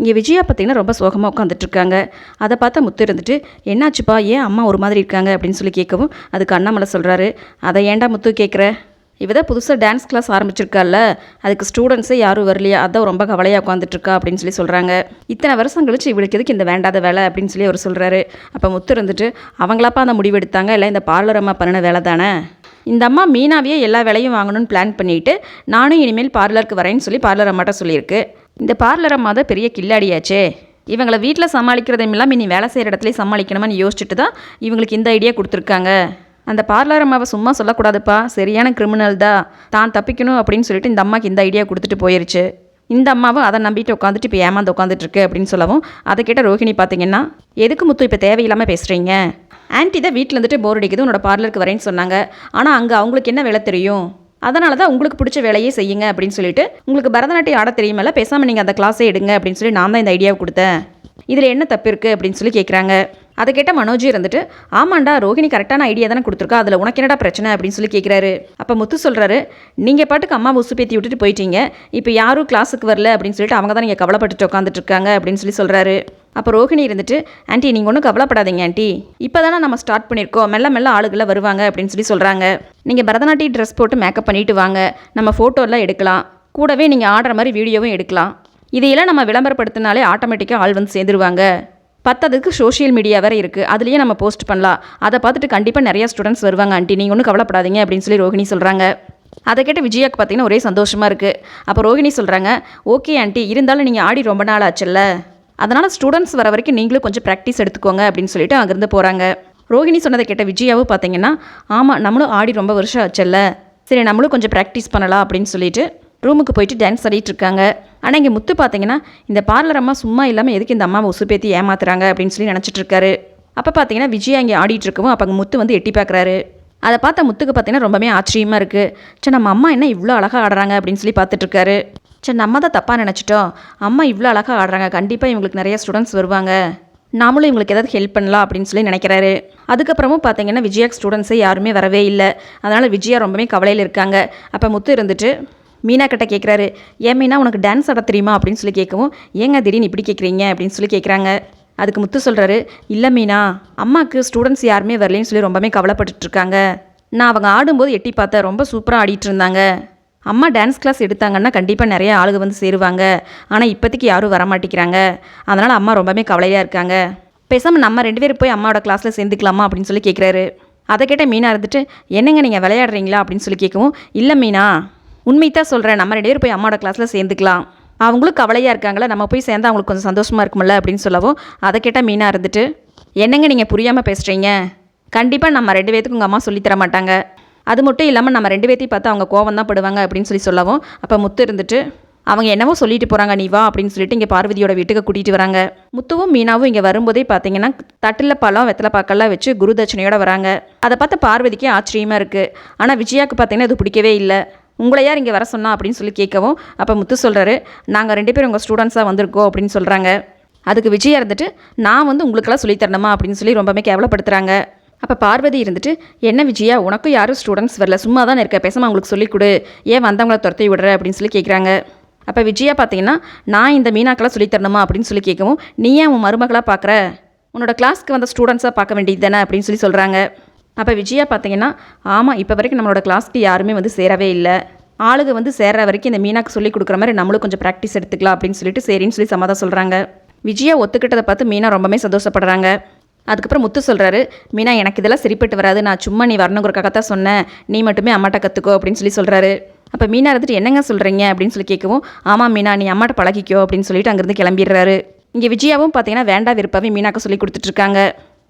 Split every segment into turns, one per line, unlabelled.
இங்கே விஜயா பார்த்தீங்கன்னா ரொம்ப சோகமாக உட்காந்துட்டு இருக்காங்க அதை பார்த்தா முத்து இருந்துட்டு என்னாச்சுப்பா? ஏன் அம்மா ஒரு மாதிரி இருக்காங்க? அப்படின்னு சொல்லி கேட்கவும் அதுக்கு அண்ணாமலை சொல்கிறாரு அதை ஏன்டா முத்து கேட்குற இவ தான் புதுசாக டான்ஸ் கிளாஸ் ஆரம்பிச்சிருக்கால அதுக்கு ஸ்டூடெண்ட்ஸே யாரும் வரலையா. அதான் ரொம்ப கவலையாக உட்காந்துட்ருக்கா அப்படின்னு சொல்லி சொல்கிறாங்க இத்தனை வருஷம் கழிச்சு இவளுக்கு எதுக்கு இந்த வேண்டாத வேலை? அப்படின்னு சொல்லி அவர் சொல்கிறாரு அப்போ முத்து இருந்துட்டு அவங்களாப்பா அந்த முடிவு எடுத்தாங்க? இல்லை இந்த பார்லர் அம்மா பண்ணின வேலை தானே? இந்த அம்மா மீனாவையே எல்லா வேலையும் வாங்கணும்னு பிளான் பண்ணிட்டு நானும் இனிமேல் பார்லருக்கு வரேன்னு சொல்லி பார்லர் அம்மாட்ட சொல்லியிருக்கு. இந்த பார்லர் அம்மா தான் பெரிய கில்லாடியாச்சே. இவங்களை வீட்டில் சமாளிக்கிறதும் இல்லாமல் இனி வேலை செய்கிற இடத்துல சமாளிக்கணுமான்னு யோசிச்சுட்டு தான் இவங்களுக்கு இந்த ஐடியா கொடுத்துருக்காங்க. அந்த பார்லர் அம்மாவை சும்மா சொல்லக்கூடாதுப்பா. சரியான கிரிமினல் தான் தான் தப்பிக்கணும் அப்படின்னு சொல்லிட்டு இந்த அம்மாக்கு இந்த ஐடியா கொடுத்துட்டு போயிருச்சு. இந்த அம்மாவும் அதை நம்பிட்டு உட்காந்துட்டு இப்போ ஏமாந்து உட்காந்துட்டுருக்கு அப்படின்னு சொல்லவும் அதை கேட்ட ரோஹிணி பார்த்தீங்கன்னா எதுக்கு முத்து இப்போ தேவையில்லாமல் பேசுகிறீங்க ஆன்ட்டி தான் வீட்டில் இருந்துட்டு போர் அடிக்குது. உன்னோட பார்லருக்கு வரேன்னு சொன்னாங்க. ஆனால் அங்கே அவங்களுக்கு என்ன வேலை தெரியும்? அதனால தான் உங்களுக்கு பிடிச்ச வேலையே செய்யுங்க அப்படின்னு சொல்லிட்டு உங்களுக்கு பரதநாட்டியம் ஆட தெரியுமல்ல பேசாமல் நீங்கள் அந்த கிளாஸே எடுங்க அப்படின்னு சொல்லி நான் தான் இந்த ஐடியாவை கொடுத்தேன். இதில் என்ன தப்பு இருக்குது அப்படின்னு சொல்லி கேட்குறாங்க அதை கேட்ட மனோஜி இருந்துட்டு ஆமாண்டா ரோஹிணி கரெக்டான ஐடியா தானே கொடுத்துருக்கா. அதில் உனக்கு என்னடா பிரச்சனை? அப்படின்னு சொல்லி கேட்குறாரு அப்போ முத்து சொல்கிறாரு நீங்கள் பாட்டுக்கு அம்மா உசு பேத்தி விட்டுட்டு போயிட்டீங்க. இப்போ யாரும் கிளாஸுக்கு வரல அப்படின்னு சொல்லிட்டு அவங்க தான் நீங்கள் கவலைப்பட்டுட்டு உட்காந்துட்டு இருக்காங்க அப்படின்னு சொல்லி சொல்கிறாரு அப்போ ரோஹிணி இருந்துட்டு ஆண்டி நீங்கள் ஒன்றும் கவலைப்படாதீங்க ஆண்டி. இப்போ தானே நம்ம ஸ்டார்ட் பண்ணியிருக்கோம். மெல்ல மெல்ல ஆளுகளை வருவாங்க அப்படின்னு சொல்லி சொல்கிறாங்க நீங்கள் பரதநாட்டிய ட்ரெஸ் போட்டு மேக்கப் பண்ணிட்டு வாங்க. நம்ம ஃபோட்டோலாம் எடுக்கலாம். கூடவே நீங்கள் ஆடுற மாதிரி வீடியோவும் எடுக்கலாம். இதையெல்லாம் நம்ம விளம்பரப்படுத்தினாலே ஆட்டோமேட்டிக்காக ஆள் வந்து சேர்ந்துருவாங்க. பத்ததுக்கு சோஷியல் மீடியா வேறு இருக்குது அதுலேயே நம்ம போஸ்ட் பண்ணலாம். அதை பார்த்துட்டு கண்டிப்பாக நிறையா ஸ்டூடெண்ட்ஸ் வருவாங்க. ஆண்டி நீங்கள் ஒன்றும் கவலைப்படாதீங்க அப்படின்னு சொல்லி ரோஹிணி சொல்கிறாங்க அதை கேட்ட விஜயாக்கு பார்த்தீங்கன்னா ஒரே சந்தோஷமாக இருக்குது அப்போ ரோஹிணி சொல்கிறாங்க ஓகே ஆண்டி இருந்தாலும் நீங்கள் ஆடி ரொம்ப நாள் ஆச்சுல்ல? அதனால் ஸ்டூடெண்ட்ஸ் வர வரைக்கும் நீங்களும் கொஞ்சம் ப்ராக்டிஸ் எடுத்துக்கோங்க அப்படின்னு சொல்லிட்டு அங்கேருந்து போகிறாங்க ரோஹிணி சொன்னதை கேட்ட விஜயாவும் பார்த்தீங்கன்னா ஆமாம் நம்மளும் ஆடி ரொம்ப வருஷம் ஆச்சுல்ல? சரி நம்மளும் கொஞ்சம் ப்ராக்டிஸ் பண்ணலாம் அப்படின்னு சொல்லிட்டு ரூமுக்கு போயிட்டு டான்ஸ் ஆடிட்டு இருக்காங்க. ஆனால் இங்கே முத்து பார்த்தீங்கன்னா இந்த பார்லர் அம்மா சும்மா இல்லாமல் எதுக்கு இந்த அம்மாவை உசுப்பேத்தி ஏமாத்துறாங்க அப்படின்னு சொல்லி நினச்சிட்டு இருக்காரு. அப்போ பார்த்தீங்கன்னா விஜயா இங்கே ஆடிட்டு இருக்கவும் அப்போ அங்கே முத்து வந்து எட்டி பார்க்குறாரு அதை பார்த்த முத்துக்கு பார்த்தீங்கன்னா ரொம்பவே ஆச்சரியமாக இருக்குது சரி நம்ம அம்மா என்ன இவ்வளோ அழகாக ஆடுறாங்க? அப்படின்னு சொல்லி பார்த்துட்டு இருக்காரு. சரி நம்ம தான் தப்பாக நினச்சிட்டோம். அம்மா இவ்வளோ அழகாக ஆடுறாங்க. கண்டிப்பாக இவங்களுக்கு நிறைய ஸ்டூடெண்ட்ஸ் வருவாங்க. நாமளும் இவங்களுக்கு ஏதாவது ஹெல்ப் பண்ணலாம் அப்படின்னு சொல்லி நினைக்கிறாரு. அதுக்கப்புறமும் பார்த்தீங்கன்னா விஜயாக்கு ஸ்டூடெண்ட்ஸே யாருமே வரவே இல்லை. அதனால் விஜயா ரொம்பவே கவலையில் இருக்காங்க. அப்போ முத்து இருந்துட்டு மீனா கிட்ட கேட்குறாரு ஏன் மீனா உனக்கு டான்ஸ் ஆட தெரியுமா? அப்படின்னு சொல்லி கேட்கவும் ஏங்க திடீர்னு இப்படி கேட்குறீங்க அப்படின்னு சொல்லி கேட்குறாங்க அதுக்கு முத்து சொல்கிறாரு இல்லை மீனா அம்மாவுக்கு ஸ்டூடெண்ட்ஸ் யாருமே வரலைன்னு சொல்லி ரொம்பவே கவலைப்பட்டுட்டு இருக்காங்க நான் அவங்க ஆடும்போது எட்டி பார்த்தேன் ரொம்ப சூப்பராக ஆடிட்டு இருந்தாங்க அம்மா டான்ஸ் கிளாஸ் எடுத்தாங்கன்னா கண்டிப்பாக நிறைய ஆளுங்க வந்து சேருவாங்க. ஆனால் இப்போதைக்கு யாரும் வர மாட்டேங்கிறாங்க அதனால் அம்மா ரொம்பவே கவலையாக இருக்காங்க. பேசாமல் நம்ம ரெண்டு பேரும் போய் அம்மாவோட கிளாஸில் சேர்ந்துக்கலாமா? அப்படின்னு சொல்லி கேட்குறாரு அதை கேட்ட மீனா இருந்துட்டு என்னங்க நீங்கள் விளையாடுறீங்களா? அப்படின்னு சொல்லி கேட்கவும் இல்லை மீனா உண்மைத்தான் சொல்கிறேன் நம்ம ரெண்டு பேர் போய் அம்மாவோட கிளாஸில் சேர்ந்துக்கலாம். அவங்களும் கவலையாக இருக்காங்களா நம்ம போய் சேர்ந்தா அவங்களுக்கு கொஞ்சம் சந்தோஷமாக இருக்கும்ல அப்படின்னு சொல்லவும் அதை கேட்டால் மீனாக இருந்துட்டு என்னங்க நீங்கள் புரியாமல் பேசுகிறீங்க கண்டிப்பாக நம்ம ரெண்டு பேத்துக்கு உங்கள் அம்மா சொல்லித் தர மாட்டாங்க. அது மட்டும் இல்லாமல் நம்ம ரெண்டு பேத்தையும் பார்த்து அவங்க கோவம் தான் படுவாங்க அப்படின்னு சொல்லி சொல்லவும் அப்போ முத்து இருந்துட்டு அவங்க என்னவோ சொல்லிட்டு போகிறாங்க நீ வா அப்படின்னு சொல்லிட்டு இங்கே பார்வதியோட வீட்டுக்கு கூட்டிகிட்டு வராங்க. முத்துவும் மீனாவும் இங்கே வரும்போதே பார்த்தீங்கன்னா தட்டில் பழம் வெத்தலை பாக்கெல்லாம் வச்சு குருதட்சணையோட வராங்க. அதை பார்த்து பார்வதிக்கு ஆச்சரியமாக இருக்குது ஆனால் விஜயாவுக்கு பார்த்தீங்கன்னா அது பிடிக்கவே இல்லை. உங்களை யார் இங்கே வர சொன்னா அப்படின்னு சொல்லி கேட்கவும் அப்போ முத்து சொல்கிறாரு நாங்கள் ரெண்டு பேரும் உங்கள் ஸ்டூடெண்ட்ஸாக வந்திருக்கோம் அப்படின்னு சொல்கிறாங்க அதுக்கு விஜயா இருந்துட்டு நான் வந்து உங்களுக்கெல்லாம் சொல்லித்தரணுமா அப்படின்னு சொல்லி ரொம்பவே கேவலப்படுத்துகிறாங்க அப்போ பார்வதி இருந்துட்டு என்ன விஜயா உனக்கும் யாரும் ஸ்டூடெண்ட்ஸ் வரல சும்மா தானே இருக்க பேசாமல் அவங்களுக்கு சொல்லிக் கொடு. ஏன் வந்தவங்கள துரத்தி விடுற? அப்படின்னு சொல்லி கேட்குறாங்க அப்போ விஜயா பார்த்தீங்கன்னா நான் இந்த மீனாக்கெல்லாம் சொல்லித் தரணுமா? அப்படின்னு சொல்லி கேட்கவும் நீ ஏன் உன் மருமகளாக பார்க்குற உன்னோட கிளாஸ்க்கு வந்த ஸ்டூடெண்ட்ஸாக பார்க்க வேண்டியது தானே? அப்படின்னு சொல்லி சொல்கிறாங்க அப்போ விஜயா பார்த்தீங்கன்னா ஆமாம் இப்போ வரைக்கும் நம்மளோட கிளாஸ்க்கு யாருமே வந்து சேரவே இல்லை. ஆளுங்க வந்து சேர்ற வரைக்கும் இந்த மீனாக்கு சொல்லி கொடுக்குற மாதிரி நம்மளும் கொஞ்சம் ப்ராக்டிஸ் எடுத்துக்கலாம் அப்படின்னு சொல்லிட்டு சரின்னு சொல்லி சமாதம் சொல்கிறாங்க விஜயா ஒத்துக்கிட்டதை பார்த்து மீனா ரொம்பவே சந்தோஷப்படுறாங்க. அதுக்கப்புறம் முத்து சொல்கிறாரு மீனா எனக்கு இதெல்லாம் சரிப்பட்டு வராது. நான் சும்மா நீ வரணுங்கிறக்காக தான் சொன்னேன். நீ மட்டுமே அம்மாட்ட கற்றுக்கோ அப்படின்னு சொல்லி சொல்கிறாரு அப்போ மீனா இருந்துட்டு என்னங்க சொல்கிறீங்க அப்படின்னு சொல்லி கேட்கவும் ஆமாம் மீனா நீ அம்மாட்ட பழகிக்கோ அப்படின்னு சொல்லிட்டு அங்கேருந்து கிளம்பிடுறாரு. இங்கே விஜயாவும் பார்த்தீங்கன்னா வேண்டா விருப்பாவே மீனாக்க சொல்லி கொடுத்துட்ருக்காங்க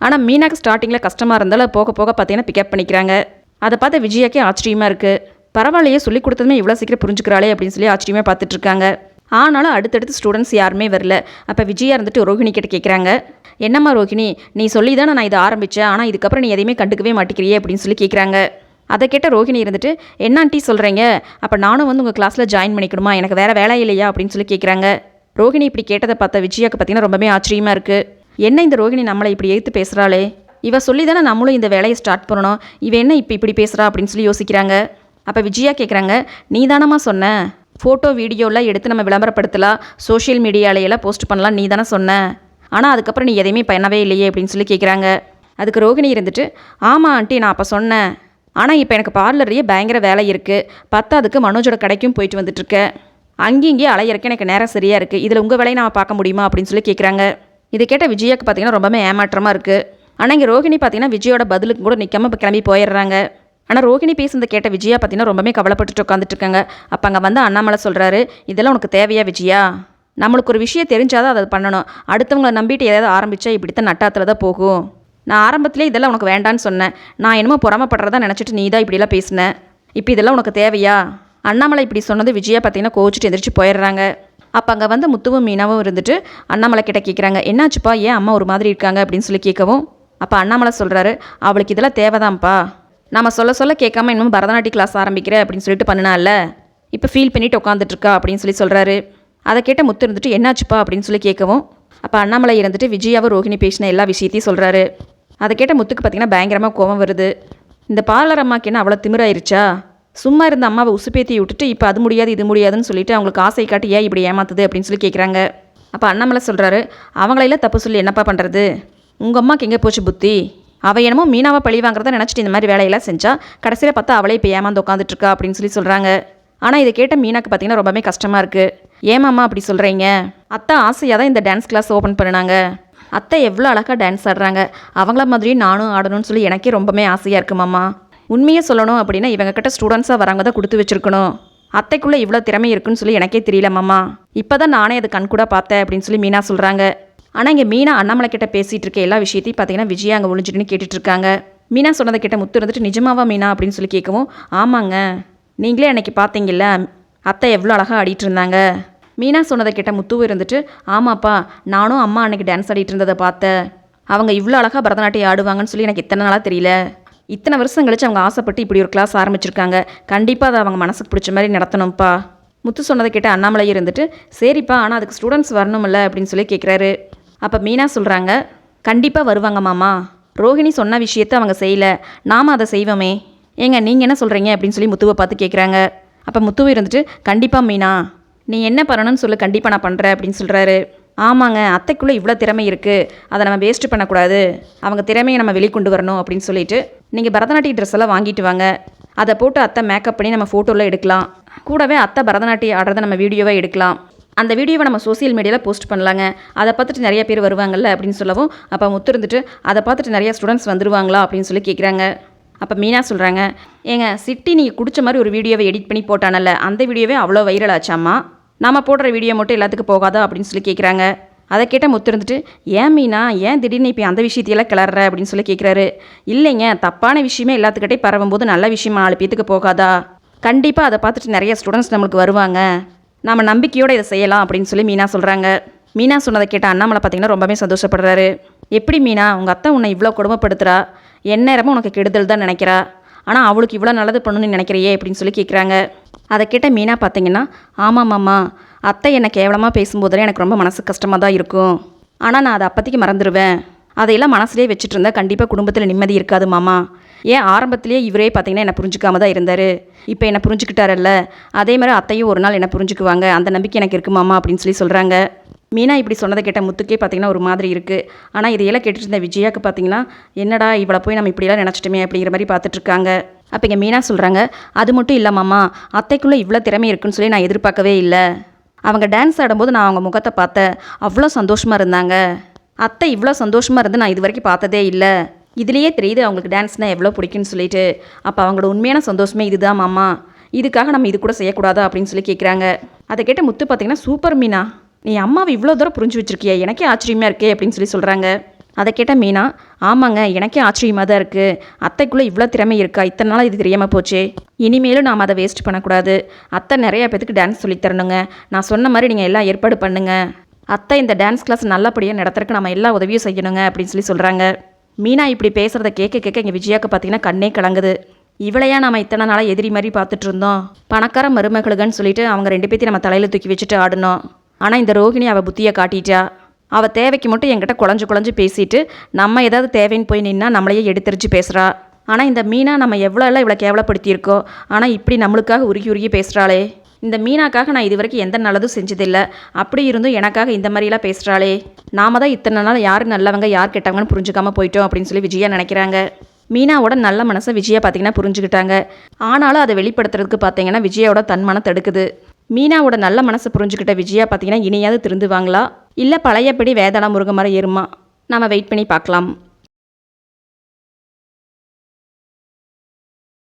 ஆனால் மீனாக்கு ஸ்டார்டிங்கில் கஷ்டமாக இருந்தாலும் போக போக பார்த்தீங்கன்னா பிக்கப் பண்ணிக்கிறாங்க. அதை பார்த்து விஜயாக்கே ஆச்சரியமாக இருக்குது பரவாயில்லையே சொல்லி கொடுத்ததுமே இவ்வளோ சீக்கிரம் புரிஞ்சுக்கிறாளே அப்படின்னு சொல்லி ஆச்சரியமாக பார்த்துட்ருக்காங்க ஆனாலும் அடுத்தடுத்து ஸ்டூடெண்ட்ஸ் யாருமே வரல. அப்போ விஜயா இருந்துட்டு ரோஹிணி கிட்ட கேட்குறாங்க என்னம்மா ரோஹிணி நீ சொல்லி தானே நான் இதை ஆரம்பித்தேன் ஆனால் இதுக்கப்புறம் நீ எதையுமே கண்டுக்கவே மாட்டேங்கிறியே அப்படின்னு சொல்லி கேட்குறாங்க அதை கேட்ட ரோஹிணி இருந்துட்டு என்ன ஆண்டி சொல்கிறீங்க அப்போ நானும் வந்து உங்கள் கிளாஸில் ஜாயின் பண்ணிக்கணுமா? எனக்கு வேறு வேலை இல்லையா? அப்படின்னு சொல்லி கேட்குறாங்க ரோஹிணி இப்படி கேட்டதை பார்த்த விஜயாக்கு பார்த்தீங்கன்னா ரொம்பவே ஆச்சரியமாக இருக்குது என்ன இந்த ரோகிணி நம்மளை இப்படி ஏற்று பேசுகிறாளே இவ சொல்லி தானே நம்மளும் இந்த வேலையை ஸ்டார்ட் பண்ணணும். இவ என்ன இப்போ இப்படி பேசுகிறா அப்படின்னு சொல்லி யோசிக்கிறாங்க. அப்போ விஜயா கேட்குறாங்க நீ தானம்மா சொன்ன? ஃபோட்டோ வீடியோலாம் எடுத்து நம்ம விளம்பரப்படுத்தலாம். சோஷியல் மீடியாலையெல்லாம் போஸ்ட் பண்ணலாம். நீ தானே சொன்ன? ஆனால் அதுக்கப்புறம் நீ எதையுமே பண்ணவே இல்லையே அப்படின்னு சொல்லி கேட்குறாங்க அதுக்கு ரோகிணி இருந்துட்டு ஆமாம் ஆண்டி நான் அப்போ சொன்னேன். ஆனால் இப்போ எனக்கு பார்லர்லேயே பயங்கர வேலை இருக்குது பத்தாதுக்கு மனோஜோட கடைக்கும் போயிட்டு வந்துட்டுருக்கேன் அங்கேயும் இங்கேயும் அலையிறக்க எனக்கு நேரம் சரியாக இருக்குது இதில் உங்கள் வேலையை நான் பார்க்க முடியுமா? அப்படின்னு சொல்லி கேட்குறாங்க இதை கேட்ட விஜயாக்கு பார்த்தீங்கன்னா ரொம்பவே ஏமாற்றமாக இருக்குது ஆனால் இங்கே ரோகிணி பார்த்தீங்கன்னா விஜயோட பதிலுக்கு கூட நிற்காம இப்போ கிளம்பி போயிடுறாங்க. ஆனால் ரோகிணி பேசுனதை கேட்ட விஜயா பார்த்தீங்கன்னா ரொம்பவே கவலைப்பட்டுட்டு உட்காந்துட்டு இருக்காங்க. அப்போ அங்கே வந்து அண்ணாமலை சொல்கிறாரு இதெல்லாம் உனக்கு தேவையா விஜயா? நம்மளுக்கு ஒரு விஷயம் தெரிஞ்சாதான் அதை பண்ணணும். அடுத்தவங்கள நம்பிட்டு ஏதாவது ஆரம்பித்தா இப்படித்தான் நட்டாத்தில் தான் போகும். நான் ஆரம்பத்திலே இதெல்லாம் உனக்கு வேண்டான்னு சொன்னேன். நான் என்னமோ புறமப்படுறதா நினச்சிட்டு நீ தான் இப்படிலாம் பேசினேன் இப்போ இதெல்லாம் உனக்கு தேவையா? அண்ணாமலை இப்படி சொன்னது விஜயா பார்த்தீங்கன்னா கோச்சிட்டு எந்திரிச்சு போயிடுறாங்க. அப்போ அங்கே வந்து முத்துவும் மீனாவும் இருந்துட்டு அண்ணாமலை கிட்ட கேட்குறாங்க என்னாச்சுப்பா? ஏன் அம்மா ஒரு மாதிரி இருக்காங்க? அப்படின்னு சொல்லி கேட்கவும் அப்போ அண்ணாமலை சொல்கிறாரு அவளுக்கு இதெல்லாம் தேவைதான்ப்பா. நம்ம சொல்ல சொல்ல கேட்காம இன்னும் பரதநாட்டிய கிளாஸ் ஆரம்பிக்கிறேன் அப்படின்னு சொல்லிட்டு பண்ணினால இப்போ ஃபீல் பண்ணிட்டு உட்காந்துட்ருக்கா அப்படின்னு சொல்லி சொல்கிறாரு அதை கேட்ட முத்து இருந்துட்டு என்னாச்சுப்பா? அப்படின்னு சொல்லி கேட்கவும் அப்போ அண்ணாமலை இருந்துட்டு விஜயாவும் ரோஹிணி பேசின எல்லா விஷயத்தையும் சொல்கிறாரு அதை கேட்ட முத்துக்கு பார்த்தீங்கன்னா பயங்கரமாக கோவம் வருது. இந்த பார்லர் அம்மாக்கு என்ன அவ்வளோ திமிராயிருச்சா? சும்மா இருந்த அம்மாவை உசுப்பேத்தி விட்டுட்டு இப்போ அது முடியாது இது முடியாதுன்னு சொல்லிட்டு அவங்களுக்கு ஆசை காட்டி ஏன் இப்படி ஏமாத்துது அப்படின்னு சொல்லி கேட்குறாங்க அப்போ அண்ணாமலை சொல்கிறாரு அவங்களையெல்லாம் தப்பு சொல்லி என்னப்பா பண்ணுறது உங்கள் அம்மாக்கு எங்கே போச்சு புத்தி? அவள் என்னமோ மீனாவை பழி வாங்குறதா நினச்சிட்டு இந்த மாதிரி வேலையெல்லாம் செஞ்சா கடைசியில் பார்த்தா அவளே இப்போ ஏமாந்து உட்காந்துட்ருக்கா அப்படின்னு சொல்லி சொல்கிறாங்க ஆனால் இதை கேட்ட மீனாக்கு பார்த்தீங்கன்னா ரொம்பவே கஷ்டமாக இருக்குது ஏமாம்மா அப்படி சொல்கிறீங்க அத்தை ஆசையாக தான் இந்த டான்ஸ் கிளாஸ் ஓப்பன் பண்ணினாங்க. அத்தை எவ்வளோ அழகாக டான்ஸ் ஆடுறாங்க. அவங்கள மாதிரி நானும் ஆடணும்னு சொல்லி எனக்கே ரொம்பவே ஆசையாக இருக்குமாம்மா உண்மையை சொல்லணும் அப்படின்னா இவங்க கிட்ட ஸ்டூடெண்ட்ஸாக வரவங்க தான் கொடுத்து வச்சிருக்கணும். அத்தைக்குள்ளே இவ்வளோ திறமை இருக்குன்னு சொல்லி எனக்கே தெரியல மாமா. இப்போ தான் நானே அது கண்கூட பார்த்தேன் அப்படின்னு சொல்லி மீனா சொல்கிறாங்க ஆனால் இங்கே மீனா அண்ணாமலை கிட்ட பேசிகிட்டு இருக்க எல்லா விஷயத்தையும் பார்த்தீங்கன்னா விஜயா அங்கே ஒழிஞ்சிட்டுன்னு கேட்டுட்டு இருக்காங்க. மீனா சொன்னதை கிட்ட முத்து இருந்துட்டு நிஜமாவா மீனா? அப்படின்னு சொல்லி கேட்கவும் ஆமாங்க. நீங்களே அன்னைக்கு பார்த்தீங்கல்ல அத்தை எவ்வளோ அழகாக ஆடிட்டு இருந்தாங்க. மீனா சொன்னதை கேட்ட முத்துவும் இருந்துட்டு ஆமாப்பா நானும் அம்மா அன்னைக்கு டான்ஸ் ஆடிட்டு இருந்ததை பார்த்தேன். அவங்க இவ்வளோ அழகாக பரதநாட்டியம் ஆடுவாங்கன்னு சொல்லி எனக்கு இத்தனை நாளாக தெரியல. இத்தனை வருஷம் கழிச்சு அவங்க ஆசைப்பட்டு இப்படி ஒரு கிளாஸ் ஆரம்பிச்சிருக்காங்க. கண்டிப்பாக அதை அவங்க மனசுக்கு பிடிச்ச மாதிரி நடத்தணும்ப்பா முத்து சொன்னதை கேட்ட அண்ணாமலை இருந்துட்டு சரிப்பா ஆனால் அதுக்கு ஸ்டூடெண்ட்ஸ் வரணும்ல அப்படின்னு சொல்லி கேட்குறாரு அப்போ மீனா சொல்கிறாங்க கண்டிப்பாக வருவாங்க மாமா. ரோஹிணி சொன்ன விஷயத்த அவங்க செய்யல. நாம அதை செய்வோமே. ஏங்க நீங்கள் என்ன சொல்கிறீங்க அப்படின்னு சொல்லி முத்துவை பார்த்து கேட்குறாங்க அப்போ முத்துவை இருந்துட்டு கண்டிப்பாக மீனா. நீ என்ன பண்ணணும்னு சொல்லு கண்டிப்பாக நான் பண்ணுறேன் அப்படின்னு சொல்கிறாரு ஆமாங்க அத்தைக்குள்ளே இவ்வளோ திறமை இருக்குது அதை நம்ம வேஸ்ட்டு பண்ணக்கூடாது. அவங்க திறமையை நம்ம வெளிக்கொண்டு வரணும் அப்படின்னு சொல்லிட்டு நீங்கள் பரதநாட்டிய ட்ரெஸ் எல்லாம் வாங்கிட்டு வாங்க. அதை போட்டு அத்தை மேக்கப் பண்ணி நம்ம ஃபோட்டோவில் எடுக்கலாம். கூடவே அத்தை பரதநாட்டியம் ஆடுறதை நம்ம வீடியோவாக எடுக்கலாம். அந்த வீடியோவை நம்ம சோஷியல் மீடியாவில் போஸ்ட் பண்ணலாங்க. அதை பார்த்துட்டு நிறைய பேர் வருவாங்கல்ல அப்படின்னு சொல்லவும் அப்போ முத்து இருந்துட்டு அதை பார்த்துட்டு நிறைய ஸ்டூடெண்ட்ஸ் வந்துருவாங்களா? அப்படின்னு சொல்லி கேட்குறாங்க அப்போ மீனா சொல்கிறாங்க ஏங்க சிட்டி நீங்கள் குடிச்ச மாதிரி ஒரு வீடியோவை எடிட் பண்ணி போட்டானல்ல அந்த வீடியோவே அவ்வளோ வைரல் ஆச்சாமா நாம் போடுற வீடியோ மட்டும் எல்லாத்துக்கும் போகாதா? அப்படின்னு சொல்லி கேட்குறாங்க அதை கேட்ட முத்து இருந்துட்டு ஏன் மீனா ஏன் திடீர்னு இப்போ அந்த விஷயத்தையெல்லாம் கிளற அப்படின்னு சொல்லி கேட்குறாரு இல்லைங்க தப்பான விஷயமே எல்லாத்துக்கிட்டே பரவும் போது நல்ல விஷயமா நாலு பேத்துக்கு போகாதா? கண்டிப்பாக அதை பார்த்துட்டு நிறைய ஸ்டூடெண்ட்ஸ் நம்மளுக்கு வருவாங்க. நம்ம நம்பிக்கையோடு இதை செய்யலாம் அப்படின்னு சொல்லி மீனா சொல்கிறாங்க மீனா சொன்னதை கேட்ட அண்ணாமலை பார்த்தீங்கன்னா ரொம்பவே சந்தோஷப்படுறாரு. எப்படி மீனா உங்கள் அத்தை உன்னை இவ்வளோ கொடுமைப்படுத்துறா? எந்நேரமும் உனக்கு கெடுதல் தான் நினைக்கிறா? ஆனால் அவளுக்கு இவ்வளோ நல்லது பண்ணணும்னு நினைக்கிறையே? அப்படின்னு சொல்லி கேட்குறாங்க அதை கேட்ட மீனா பார்த்தீங்கன்னா ஆமாம் மாமா அத்தை என்னை கேவலமாக பேசும்போதெல்லாம் எனக்கு ரொம்ப மனசு கஷ்டமாக தான் இருக்கும். ஆனால் நான் அதை அப்போதைக்கு மறந்துடுவேன் அதையெல்லாம் மனசுலேயே வச்சுட்டு இருந்தால் கண்டிப்பாக குடும்பத்தில் நிம்மதி இருக்காது மாமா. ஏன் ஆரம்பத்திலேயே இவரே பார்த்தீங்கன்னா என்னை புரிஞ்சுக்காம தான் இருந்தார். இப்போ என்னை புரிஞ்சுக்கிட்டாரல்ல அதே மாதிரி அத்தையும் ஒரு நாள் என்னை புரிஞ்சுக்குவாங்க. அந்த நம்பிக்கை எனக்கு இருக்கு மாமா அப்படின்னு சொல்லி சொல்கிறாங்க மீனா இப்படி சொன்னதை கேட்ட முத்துக்கே பார்த்தீங்கன்னா ஒரு மாதிரி இருக்குது ஆனால் இதையெல்லாம் கேட்டுட்டு இருந்த விஜயாவுக்கு பார்த்தீங்கன்னா என்னடா இவளை போய் நம்ம இப்படியெல்லாம் நினச்சிட்டோமே அப்படிங்கிற மாதிரி பார்த்துட்ருக்காங்க அப்போ இங்கே மீனா சொல்கிறாங்க அது மட்டும் இல்லைம்மாம்மா அத்தைக்குள்ளே இவ்வளோ திறமை இருக்குன்னு சொல்லி நான் எதிர்பார்க்கவே இல்லை. அவங்க டான்ஸ் ஆடும்போது நான் அவங்க முகத்தை பார்த்தேன். அவ்வளோ சந்தோஷமாக இருந்தாங்க. அத்தை இவ்வளோ சந்தோஷமாக இருந்து நான் இது வரைக்கும் பார்த்ததே இல்லை. இதுலேயே தெரியுது அவங்களுக்கு டான்ஸ்னால் எவ்வளோ பிடிக்கும்னு சொல்லிட்டு. அப்போ அவங்களோட உண்மையான சந்தோஷமே இதுதான் மாமா. இதுக்காக நம்ம இது கூட செய்யக்கூடாதா? அப்படின்னு சொல்லி கேட்குறாங்க அதை கேட்ட முத்து பார்த்தீங்கன்னா சூப்பர் மீனா நீ அம்மாவை இவ்வளோ தூரம் புரிஞ்சு வச்சிருக்கிய எனக்கே ஆச்சரியமாக இருக்கே அப்படின்னு சொல்லி சொல்கிறாங்க அதை கேட்ட மீனா ஆமாங்க எனக்கே ஆச்சரியமாக தான் இருக்குது அத்தைக்குள்ளே இவ்வளோ திறமை இருக்கா? இத்தனை நாள் இது தெரியாமல் போச்சே. இனிமேலும் நாம் அதை வேஸ்ட் பண்ணக்கூடாது. அத்தை நிறையா பேத்துக்கு டான்ஸ் சொல்லித் தரணுங்க. நான் சொன்ன மாதிரி நீங்கள் எல்லாம் ஏற்பாடு பண்ணுங்க. அத்தை இந்த டான்ஸ் கிளாஸ் நல்லபடியாக நடத்துறதுக்கு நம்ம எல்லா உதவியும் செய்யணுங்க அப்படின்னு சொல்லி சொல்கிறாங்க மீனா இப்படி பேசுகிறத கேட்க கேட்க இங்கே விஜயாக்கு பார்த்தீங்கன்னா கண்ணே கலங்குது. இவளையா நம்ம இத்தனை நாளாக எதிரி மாதிரி பார்த்துட்டு இருந்தோம். பணக்கார மருமகளுகன்னு சொல்லிட்டு அவங்க ரெண்டு பேர்த்தையும் நம்ம தலையில் தூக்கி வச்சுட்டு ஆடணும் ஆனால் இந்த ரோகிணி அவள் புத்தியை காட்டிட்டா. அவள் தேவைக்கு மட்டும் என்கிட்ட குழஞ்சு குழஞ்சு பேசிட்டு நம்ம ஏதாவது தேவைன்னு போய் நின்னா நம்மளையே எடுத்தரிச்சு பேசுகிறா ஆனால் இந்த மீனா நம்ம எவ்வளோ எல்லாம் இவ்வளோ கேவலப்படுத்தியிருக்கோம் ஆனால் இப்படி நம்மளுக்காக உருகி உருகி பேசுகிறாளே இந்த மீனாக்காக நான் இது வரைக்கும் எந்த நல்லதும் செஞ்சதில்லை. அப்படி இருந்தும் எனக்காக இந்த மாதிரிலாம் பேசுகிறாளே நாம தான் இத்தனை நாள் யார் நல்லவங்க யார் கெட்டவங்கன்னு புரிஞ்சுக்காமல் போயிட்டோம் அப்படின்னு சொல்லி விஜயா நினைக்கிறாங்க. மீனாவோட நல்ல மனசை விஜயா பார்த்தீங்கன்னா புரிஞ்சுக்கிட்டாங்க. ஆனாலும் அதை வெளிப்படுத்துறதுக்கு பார்த்தீங்கன்னா விஜயாவோட தன்மானம் தடுக்குது. மீனாவோட நல்ல மனசை புரிஞ்சுக்கிட்ட விஜயா பார்த்தீங்கன்னா இனியாவது திருந்துவாங்களா? இல்லை பழையபடி வேதாளம் முருக மரம் ஏறுமா? நம்ம வெயிட் பண்ணி பார்க்கலாம்.